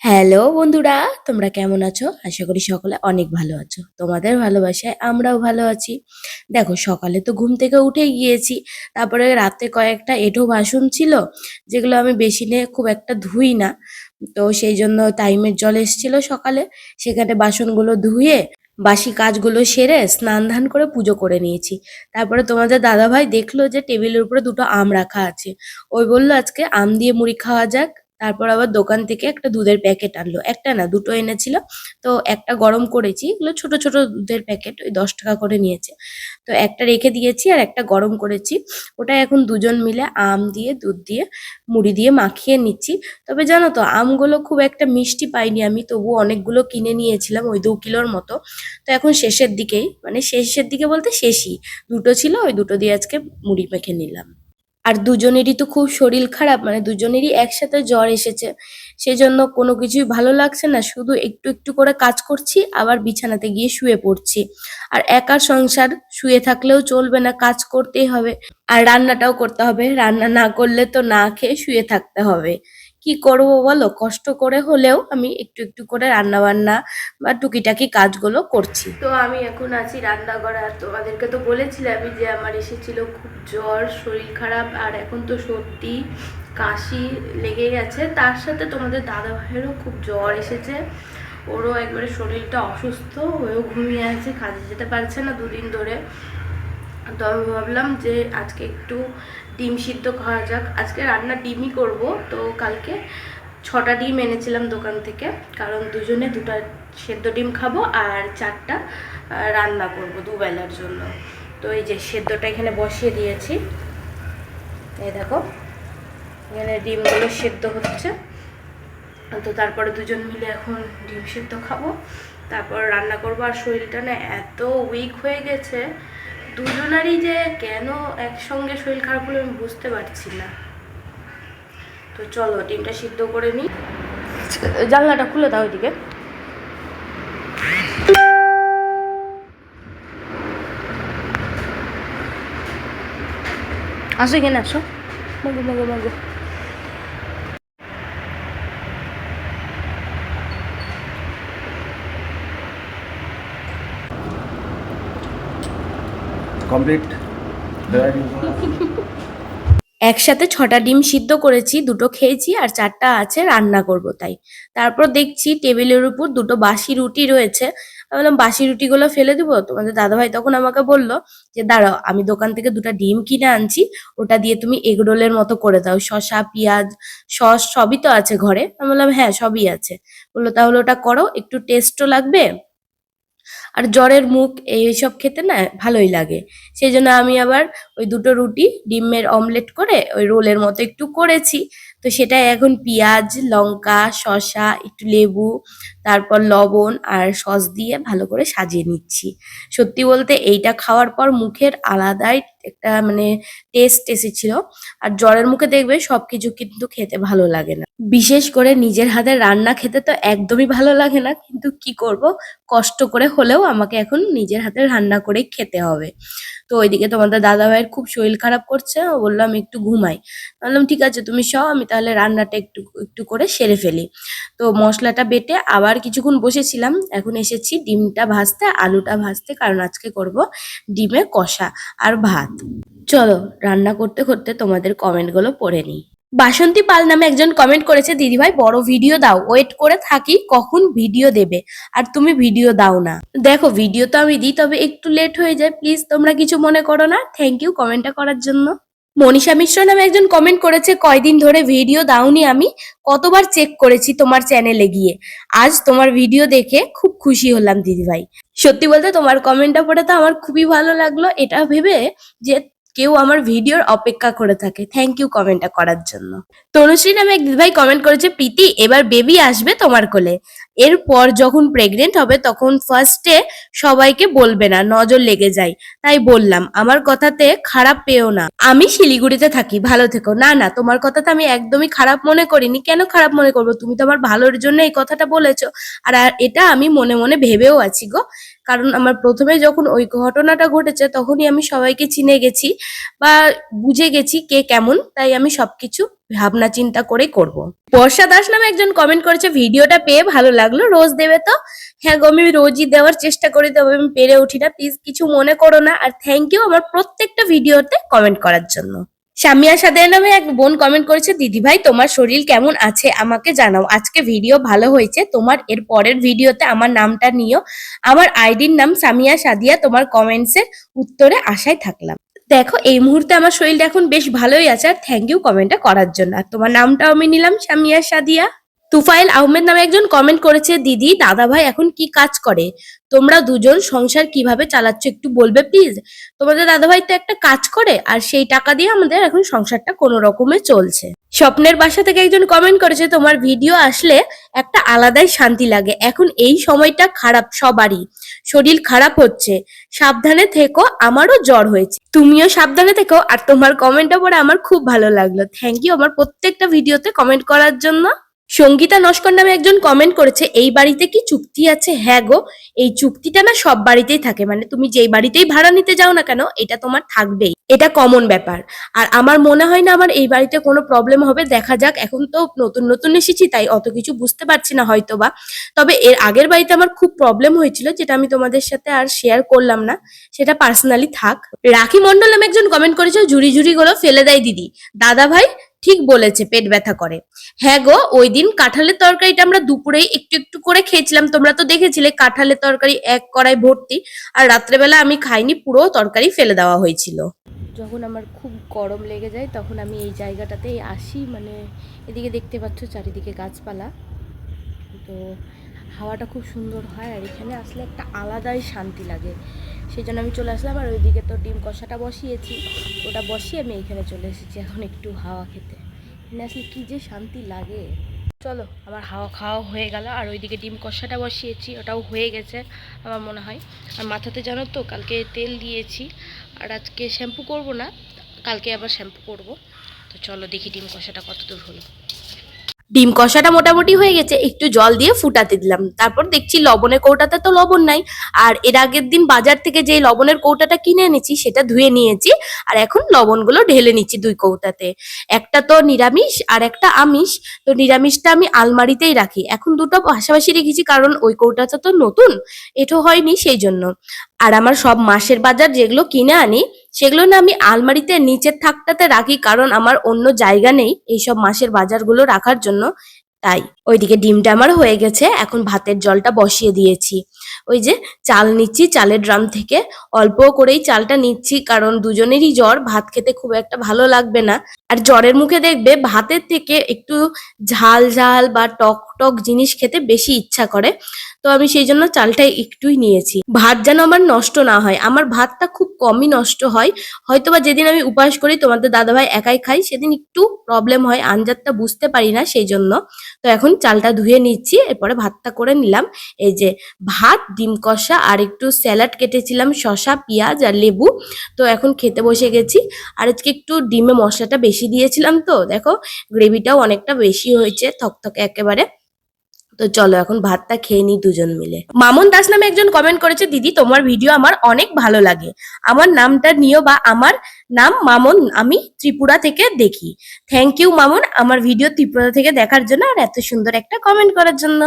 Hello বন্ধুরা, তোমরা কেমন আছো? আশা করি সকলে অনেক ভালো আছো। তোমাদের ভালোবাসায় আমরাও ভালো আছি। দেখো, সকালে তো ঘুম থেকে উঠে গিয়েছি, তারপরে রাতে কয়েকটা এঁঠো বাসন ছিল, যেগুলো আমি বেশি নিয়ে খুব একটা ধুই না। তো সেই জন্য টাইমের জল এসেছিল সকালে, সেখানে বাসনগুলো ধুয়ে বাসি কাজগুলো সেরে স্নান ধান করে পুজো করে নিয়েছি। তারপরে তোমাদের দাদাভাই দেখল যে টেবিলের উপরে দুটো আম রাখা আছে। ওই বলল, আজকে আম দিয়ে মুড়ি খাওয়া যাক। তারপর আবার দোকান থেকে একটা দুধের প্যাকেট আনলো। একটা না, দুটো এনেছিল। তো একটা গরম করেছি, এগুলো ছোট ছোট দুধের প্যাকেট, ওই দশ টাকা করে নিয়েছে। তো একটা রেখে দিয়েছি আর একটা গরম করেছি। ওটা এখন দুজন মিলে আম দিয়ে, দুধ দিয়ে, মুড়ি দিয়ে মাখিয়ে নিচ্ছি। তবে জানো তো, আমগুলো খুব একটা মিষ্টি পাইনি আমি তবু অনেকগুলো কিনে নিয়েছিলাম ওই দু কিলোর মতো। তো এখন শেষের দিকেই মানে শেষের দিকে বলতে শেষই। দুটো ছিল, ওই দুটো দিয়ে আজকে মুড়ি মেখে নিলাম। আর দুজনেরই তো খুব শরীর খারাপ মানে দুজনেরই একসাথে জ্বর এসেছে। সেজন্য কোনো কিছুই ভালো লাগছে না, শুধু একটু একটু করে কাজ করছি, আবার বিছানাতে গিয়ে শুয়ে পড়ছি। আর একার সংসার, শুয়ে থাকলেও চলবে না, কাজ করতেই হবে। আর রান্নাটাও করতে হবে, রান্না না করলে তো না খেয়ে শুয়ে থাকতে হবে। কি করব বলো? কষ্ট করে হলেও আমি একটু একটু করে রান্না বান্না বা টুকিটাকি কাজগুলো করছি। তো আমি এখন আছি রান্নাঘরে। আর তোমাদেরকে তো বলেছিলামই যে আমার এসেছিল খুব জ্বর, শরীর খারাপ, আর এখন তো সর্দি, কাশি লেগে গেছে তার সাথে তোমাদের দাদা ভাইয়েরও খুব জ্বর এসেছে। ওরও একবারে শরীরটা অসুস্থ হয়েও ঘুমিয়ে আছে, কাজে যেতে পারছে না দুদিন ধরে। তো আমি ভাবলাম যে আজকে একটু ডিম সিদ্ধ খাওয়া যাক। আজকে রান্না ডিমই করব, তো কালকে ছটা ডিম এনেছিলাম দোকান থেকে। কারণ দুজনে দুটা সেদ্ধ ডিম খাব আর চারটা রান্না করব দুবেলার জন্য। তো এই যে সেদ্ধটা এখানে বসিয়ে দিয়েছি। এই দেখো, এখানে ডিমগুলো সেদ্ধ হচ্ছে। তো তারপরে দুজন মিলে এখন ডিম সেদ্ধ খাব। তারপর রান্না করব। আর শরীরটা না এত উইক হয়ে গেছে দুজনারই যে কেন একসঙ্গে শরীর খারাপ হলো আমি বুঝতে পারছি না। তো চলো, ডিমটা সিদ্ধ করে নিই জানলাটা খুলে দাও ওইদিকে আসো এখানে, আসো। মগো মগো, মাগো। কমপ্লিট একসাথে ছটা ডিম সিদ্ধ করেছি, দুটো খেয়েছি আর চারটা আছে রান্না করব তাই। তারপর দেখছি টেবিলের উপর দুটো বাসি রুটি রয়েছে। আমি বললাম, বাসি রুটিগুলো ফেলে দিব? তোমাদের দাদাভাই তখন আমাকে বলল যে, দাঁড়াও, আমি দোকান থেকে দুটো ডিম কিনে আনছি, ওটা দিয়ে তুমি এগরোলের মতো করে দাও। শসা, পেঁয়াজ, সস সবই তো আছে ঘরে। আমি বললাম হ্যাঁ সবই আছে। বলল, তাহলে ওটা করো, একটু টেস্টও লাগবে? আর জ্বরের মুখ এইসব খেতে না ভালোই লাগে। সেই জন্য আমি আবার ওই দুটো রুটি, ডিমের অমলেট করে ওই রোলের মতো একটু করেছি। তো সেটা এখন পেঁয়াজ, লঙ্কা, শসা, একটু লেবু, তারপর লবণ আর সস দিয়ে ভালো করে সাজিয়ে নিচ্ছি। সত্যি বলতে এইটা খাওয়ার পর মুখের আলাদাই একটা মানে টেস্ট এসেছিল। আর জ্বরের মুখে দেখবে সবকিছু কিন্তু খেতে ভালো লাগে না। বিশেষ করে নিজের হাতের রান্না খেতে তো একদমই ভালো লাগে না, কিন্তু কি করব? কষ্ট করে হলেও আমাকে এখন নিজের হাতে রান্না করেই খেতে হবে। তো ওইদিকে তোমাদের দাদা ভাইয়ের খুব শরীর খারাপ করছে, ও বলল, আমি একটু ঘুমাই। বললাম, ঠিক আছে, তুমি সও আমি তাহলে রান্নাটা একটু একটু করে সেরে ফেলি। তো মশলাটা বেটে আবার কিছুক্ষণ বসেছিলাম, এখন এসেছি ডিমটা ভাজতে, আলুটা ভাজতে, কারণ আজকে করব ডিমে কষা আর ভাত। চলো রান্না করতে করতে তোমাদের কমেন্টগুলো পড়ে নিই। বাসন্তী পাল নামে একজন কমেন্ট করেছে, দিদিভাই, বড় ভিডিও দাও, ওয়েট করে থাকি, কখন ভিডিও দেবে? আর তুমি ভিডিও দাও না। দেখো, ভিডিও তো আমি দিই, তবে একটু লেট হয়ে যায়, প্লিজ তোমরা কিছু মনে করো না। থ্যাংক ইউ কমেন্টটা করার জন্য। মনীষা মিশ্র নামে একজন কমেন্ট করেছে, কয়দিন ধরে ভিডিও দাওনি আমি, কতবার চেক করেছি তোমার চ্যানেলে গিয়ে। আজ তোমার ভিডিও দেখে খুব খুশি হলাম দিদিভাই সত্যি বলতে তোমার কমেন্টটা পড়ে তো আমার খুবই ভালো লাগল। এটা ভেবে যে কেউ আমার ভিডিওর অপেক্ষা করে থাকে। থ্যাংক ইউ কমেন্টটা করার জন্য। তনুশ্রী নামে এক দিদিভাই কমেন্ট করেছে, প্রীতি, এবার বেবি আসবে তোমার কোলে। এরপর যখন প্রেগনেন্ট হবে, তখন ফার্স্টে সবাইকে বলবে না, নজর লেগে যায়। তাই বললাম, আমার কথাতে খারাপ পেও না। আমি শিলিগুড়িতে থাকি, ভালো থেকো। না না, তোমার কথাতে আমি একদমই খারাপ মনে করিনি। কেন খারাপ মনে করব? তুমি তো আমার ভালোর জন্য এই কথাটা বলেছ। আর এটা আমি মনে মনে ভেবেও আছি গো। কারণ আমার প্রথমে যখন ওই ঘটনাটা ঘটেছে তখনই আমি সবাইকে চিনে গেছি বা বুঝে গেছি কে কেমন, তাই আমি সবকিছু ভাবনা চিন্তা করে করব। বর্ষা দাস নামে একজন কমেন্ট করেছে, ভিডিওটা পেয়ে ভালো লাগল, রোজ দেবে তো? হ্যাঁ গো, আমি রোজই দেওয়ার চেষ্টা করি, তবে আমি পেরে উঠি না। প্লিজ কিছু মনে করো না। আর থ্যাংক ইউ আমার প্রত্যেকটা ভিডিওতে কমেন্ট করার জন্য। সামিয়া সাদের নামে এক বোন কমেন্ট করেছে, দিদি ভাই, তোমার শরীর কেমন আছে? আমাকে জানাও। আজকে ভিডিও ভালো হয়েছে। তোমার এর পরের ভিডিওতে আমার নামটা নিও। আমার আইডির নাম সামিয়া সাদিয়া। তোমার কমেন্টসের উত্তরে আশায় থাকলাম। দেখো, এই মুহূর্তে আমার শরীরটা এখন বেশ ভালোই আছে। আর থ্যাংক ইউ কমেন্টটা করার জন্য। আর তোমার নামটাও আমি নিলাম সামিয়া সাদিয়া। তুফাইল আহমেদ নামে একজন কমেন্ট করেছে, দিদি দাদা ভাই এখন কি কাজ করে? তোমরা দুজন সংসার কীভাবে চালাচ্ছ? একটু বলবে প্লিজ তোমাদের দাদা ভাই তো একটা কাজ করে, আর সেই টাকা দিয়ে আমাদের এখন সংসারটা কোনো রকমে চলছে। স্বপ্নের বাসা থেকে একজন কমেন্ট করেছে, তোমার ভিডিও আসলে একটা আলাদাই শান্তি লাগে। এখন এই সময়টা খারাপ সবারই। শরীর খারাপ হচ্ছে। সাবধানে থেকো, আমারও জ্বর হয়েছে। তুমিও সাবধানে থেকো, আর তোমার কমেন্টটা পরে আমার খুব ভালো লাগল। থ্যাংক ইউ আমার প্রত্যেকটা ভিডিওতে কমেন্ট করার জন্য। সঙ্গীতা নস্কর নামে একজন কমেন্ট করেছে, এই বাড়িতে কি চুক্তি আছে? হ্যাঁ গো, এই চুক্তিটা না সব বাড়িতেই থাকে। মানে তুমি যেই বাড়িতেই ভাড়া নিতে যাও না কেন, এটা তোমার থাকবেই। এটা কমন ব্যাপার। আর আমার মনে হয় না আমার এই বাড়িতে কোনো প্রবলেম হবে। দেখা যাক, এখন তো নতুন নতুন এসেছি, তাই অত কিছু বুঝতে পারছি না হয়তো বা তবে এর আগের বাড়িতে আমার খুব প্রবলেম হয়েছিল, যেটা আমি তোমাদের সাথে আর শেয়ার করলাম না। সেটা পার্সোনালি থাক। রাখি মন্ডল নামে একজন কমেন্ট করেছে, ঝুড়ি ঝুড়ি গুলো ফেলে দেয় দিদি। দাদা ভাই ঠিক বলেছে, পেট ব্যথা করে। হ্যাঁ গো, ওই দিন কাঁঠালের তরকারিটা আমরা দুপুরেই একটু একটু করে খেয়েছিলাম। তোমরা তো দেখেছিলে কাঁঠালের তরকারি এক কড়াই ভর্তি, আর রাত্রেবেলা আমি খাইনি, পুরো তরকারি ফেলে দেওয়া হয়েছিল। যখন আমার খুব গরম লেগে যায়, তখন আমি এই জায়গাটাতেই আসি মানে এদিকে দেখতে পাচ্ছ চারিদিকে গাছপালা। তো হাওয়াটা খুব সুন্দর হয় আর এখানে আসলে একটা আলাদাই শান্তি লাগে। সেই জন্য আমি চলে আসলাম আর ওইদিকে তো ডিম কষাটা বসিয়েছি। ওটা বসিয়ে আমি এখানে চলে এসেছি এখন একটু হাওয়া খেতে। এখানে আসলে কী যে শান্তি লাগে। চলো, আমার হাওয়া খাওয়া হয়ে গেল আর ওইদিকে ডিম কষাটা বসিয়েছি, ওটাও হয়ে গেছে আমার মনে হয়। আর মাথাতে জানো তো, কালকে তেল দিয়েছি আর আজকে শ্যাম্পু করব না, কালকে আবার শ্যাম্পু করব। তো চলো দেখি ডিম কষাটা কত দূর হলো। ডিম কষাটা মোটামুটি হয়ে গেছে, একটু জল দিয়ে ফুটাতে দিলাম। তারপর দেখছি লবণের কৌটাতে তো লবণ নাই। আর এর আগের দিন বাজার থেকে যে লবণের কৌটাটা কিনে এনেছি, সেটা ধুয়ে নিয়েছি, আর এখন লবণগুলো ঢেলে নিচ্ছি দুই কৌটাতে। একটা তো নিরামিষ আর একটা আমিষ। তো নিরামিষটা আমি আলমারিতেই রাখি। এখন দুটো পাশাপাশি রেখেছি, কারণ ওই কৌটাটা তো নতুন এটো হয়নি সেই জন্য। আর আমার সব মাসের বাজার যেগুলো কিনে আনি সেগুলো না আমি আলমারিতে নিচের থাকটাতে রাখি, কারণ আমার অন্য জায়গা নেই এইসব মাসের বাজারগুলো রাখার জন্য। তাই ওইদিকে ডিমটা আমার হয়ে গেছে, এখন ভাতের জলটা বসিয়ে দিয়েছি। ওই যে চাল নিচ্ছি, চালের ড্রাম থেকে অল্প করেই চালটা নিচ্ছি, কারণ দুজনেরই জ্বর, ভাত খেতে খুব একটা ভালো লাগবে না। আর জ্বরের মুখে দেখবে ভাতের থেকে একটু ঝাল ঝাল বা টক টক জিনিস খেতে বেশি ইচ্ছা করে। তো আমি সেই জন্য চালটা একটুই নিয়েছি। ভাত যেন আমার নষ্ট না হয়, আমার ভাতটা খুব কমই নষ্ট হয়। হয়তো বা যেদিন আমি উপাস করি, তোমাদের দাদাভাই একাই খাই সেদিন একটু প্রবলেম হয় আঞ্জাতটা বুঝতে পারি না সেই জন্য। তো এখন চালটা ধুয়ে নিচ্ছি, এরপরে ভাতটা করে নিলাম। এই যে ভাত, ডিম কষা আর একটু স্যালাড কেটেছিলাম শশা পেঁয়াজ আর লেবু। তো এখন খেতে বসে গেছি। আর আজকে একটু ডিমে মশলাটা বেশি দিয়েছিলাম তো, দেখো, গ্রেভিটাও অনেকটা বেশি হয়েছে, থকথকে একেবারে। তো চলো এখন ভাতটা খেয়ে নিই দুজন মিলে। মামুন দাস নামে একজন কমেন্ট করেছে, দিদি, তোমার ভিডিও আমার অনেক ভালো লাগে। আমার নামটা নিও বা আমার নাম মামন, আমি ত্রিপুরা থেকে দেখি। Thank you Mamun. আমার ভিডিও ত্রিপুরা থেকে দেখার জন্য আর এত সুন্দর একটা কমেন্ট করার জন্য।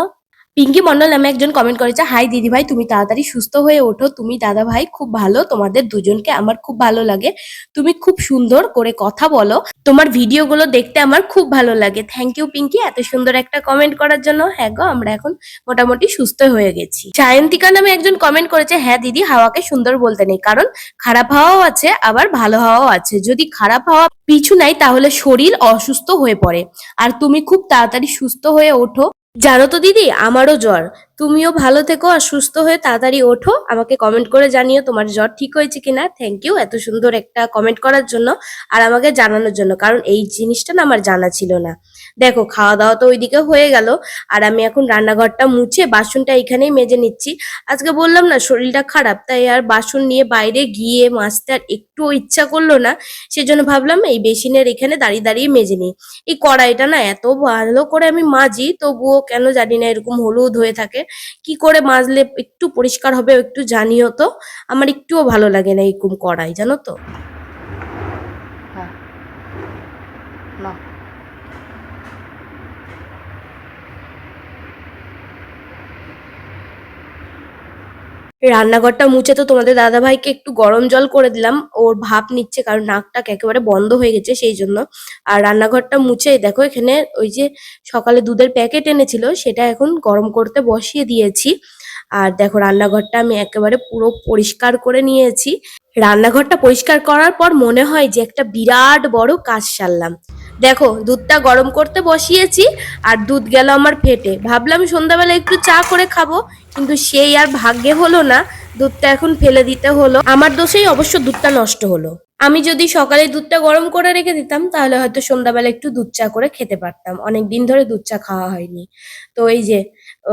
পিঙ্কি মন্ডল নামে একজন কমেন্ট করেছে, হাই দিদি ভাই, তুমি তাড়াতাড়ি সুস্থ হয়ে ওঠো। তুমি দাদা ভাই খুব ভালো, তোমাদের দুজনকে আমার খুব ভালো লাগে। তুমি খুব সুন্দর করে কথা বলো। তোমার ভিডিওগুলো দেখতে আমার খুব ভালো লাগে। Thank you Pinky. এত সুন্দর একটা কমেন্ট করার জন্য হ্যাঁ গো, আমরা এখন মোটামুটি সুস্থ হয়ে গেছি। সায়ন্তিকা নামে একজন কমেন্ট করেছে হ্যাঁ দিদি, হাওয়াকে সুন্দর বলতে নেই, কারণ খারাপ হাওয়াও আছে, আবার ভালো হাওয়াও আছে। যদি খারাপ হাওয়া পিছু নাই, তাহলে শরীর অসুস্থ হয়ে পড়ে। আর তুমি খুব তাড়াতাড়ি সুস্থ হয়ে ওঠো। জানো তো দিদি, আমারও জ্বর। তুমিও ভালো থেকো আর সুস্থ হয়ে তাড়াতাড়ি ওঠো। আমাকে কমেন্ট করে জানিও তোমার জ্বর ঠিক হয়েছে কিনা। থ্যাংক ইউ এত সুন্দর একটা কমেন্ট করার জন্য আর আমাকে জানানোর জন্য। কারণ এই জিনিসটা না আমার জানা ছিল না। দেখো খাওয়া দাওয়া তো ওইদিকে হয়ে গেল। আর আমি এখন রান্নাঘরটা মুছে বাসনটা এখানেই মেজে নিচ্ছি। আজকে বললাম না, শরীরটা খারাপ, তাই আর বাসন নিয়ে বাইরে গিয়ে মাজতে আর একটুও ইচ্ছা করল না। সেজন্য ভাবলাম এই বেসিনের এখানে দাঁড়িয়ে দাঁড়িয়ে মেজে নিই। এই কড়াইটা না এত ভালো করে আমি মাজি, তবুও কেন জানি না এরকম হলুদ হয়ে থাকে। কি করে মাজলে একটু পরিষ্কার হবে, একটু জানিও তো। আমার একটুও ভালো লাগে না এরকম কড়াই, জানো তো। হ্যাঁ। না রান্নাঘরটা মুছে তো তোমাদের দাদা ভাইকে একটু গরম জল করে দিলাম। ওর ভাপ নিচ্ছে কারণ নাকটাক একেবারে বন্ধ হয়ে গেছে সেই জন্য। আর রান্নাঘরটা মুছে, দেখো এখানে ওই যে সকালে দুধের প্যাকেট এনেছিল, সেটা এখন গরম করতে বসিয়ে দিয়েছি। আর দেখো রান্নাঘরটা আমি একেবারে পুরো পরিষ্কার করে নিয়েছি। রান্নাঘরটা পরিষ্কার করার পর মনে হয় যে একটা বিরাট বড় কাজ সারলাম। দেখো, দুধটা গরম করতে বসিয়েছি আর দুধ গেল আমার ফেটে। ভাবলাম সন্ধ্যাবেলা একটু চা করে খাব, কিন্তু সেই আর ভাগ্যে হলো না, দুধটা এখন ফেলে দিতে হলো। আমার দোষেই অবশ্য দুধটা নষ্ট হলো। আমি যদি সকালে দুধটা গরম করে রেখে দিতাম, তাহলে হয়তো সন্ধ্যাবেলা একটু দুধ চা করে খেতে পারতাম। অনেক দিন ধরে দুধ চা খাওয়া হয়নি। তো এই যে,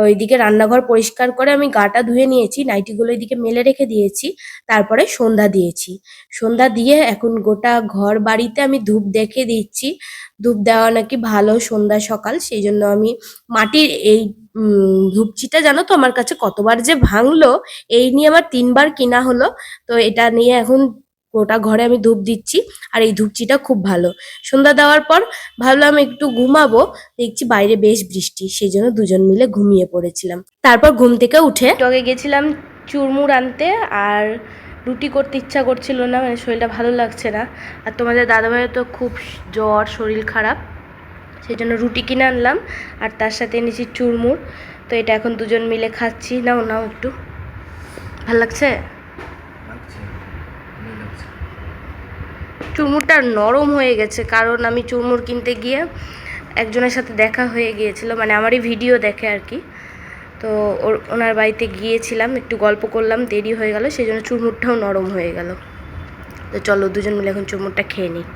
ওইদিকে রান্নাঘর পরিষ্কার করে আমি গাটা ধুয়ে নিয়েছি, নাইটিগুলো এইদিকে মেলে রেখে দিয়েছি, তারপরে সন্ধ্যা দিয়েছি। সন্ধ্যা দিয়ে এখন গোটা ঘর বাড়িতে আমি ধূপ দেখে দিচ্ছি। ধূপ দেওয়া নাকি ভালো সন্ধ্যা সকাল, সেই জন্য আমি মাটির এই ধূপচিটা জানো তো আমার কাছে কতবার যে ভাঙলো, এই নিয়ে আমার তিনবার কিনা হলো। তো এটা নিয়ে এখন গোটা ঘরে আমি ধূপ দিচ্ছি আর এই ধূপচিটা খুব ভালো। সন্ধ্যা দেওয়ার পর ভাবলাম একটু ঘুমাবো, দেখছি বাইরে বেশ বৃষ্টি, সেই জন্য দুজন মিলে ঘুমিয়ে পড়েছিলাম। তারপর ঘুম থেকে উঠে টগে গেছিলাম চুরমুর আনতে আর রুটি করতে ইচ্ছা করছিল না মানে শরীরটা ভালো লাগছে না। আর তোমাদের দাদাভাইয়ের তো খুব জ্বর, শরীর খারাপ, সেই জন্য রুটি কিনে আনলাম আর তার সাথে এনেছি চুরমুর। তো এটা এখন দুজন মিলে খাচ্ছি। নাও নাও একটু। ভালো লাগছে ভালোই লাগছে চুরমুরটা নরম হয়ে গেছে, কারণ আমি চুরমুর কিনতে গিয়ে একজনের সাথে দেখা হয়ে গিয়েছিল মানে আমারই ভিডিও দেখে আর কি। তো ওর, ওনার বাড়িতে গিয়েছিলাম, একটু গল্প করলাম, দেরি হয়ে গেল, সেই জন্য চুরমুরটাও নরম হয়ে গেল। তো চলো দুজন মিলে এখন চুরমুরটা খেয়ে নিই।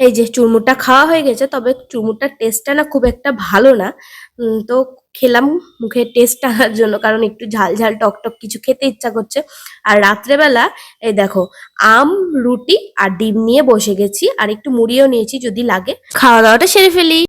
এই যে চুরমুরটা খাওয়া হয়ে গেছে, তবে চুরমুরটার টেস্টটা না খুব একটা ভালো না। তো খেলাম মুখে টেস্ট আনার জন্য, কারণ একটু ঝাল ঝাল টক টক কিছু খেতে ইচ্ছা করছে। আর রাত্রেবেলা, এই দেখো, আম, রুটি আর ডিম নিয়ে বসে গেছি, আর একটু মুড়িও নিয়েছি যদি লাগে। খাওয়া দাওয়াটা সেরে ফেলি।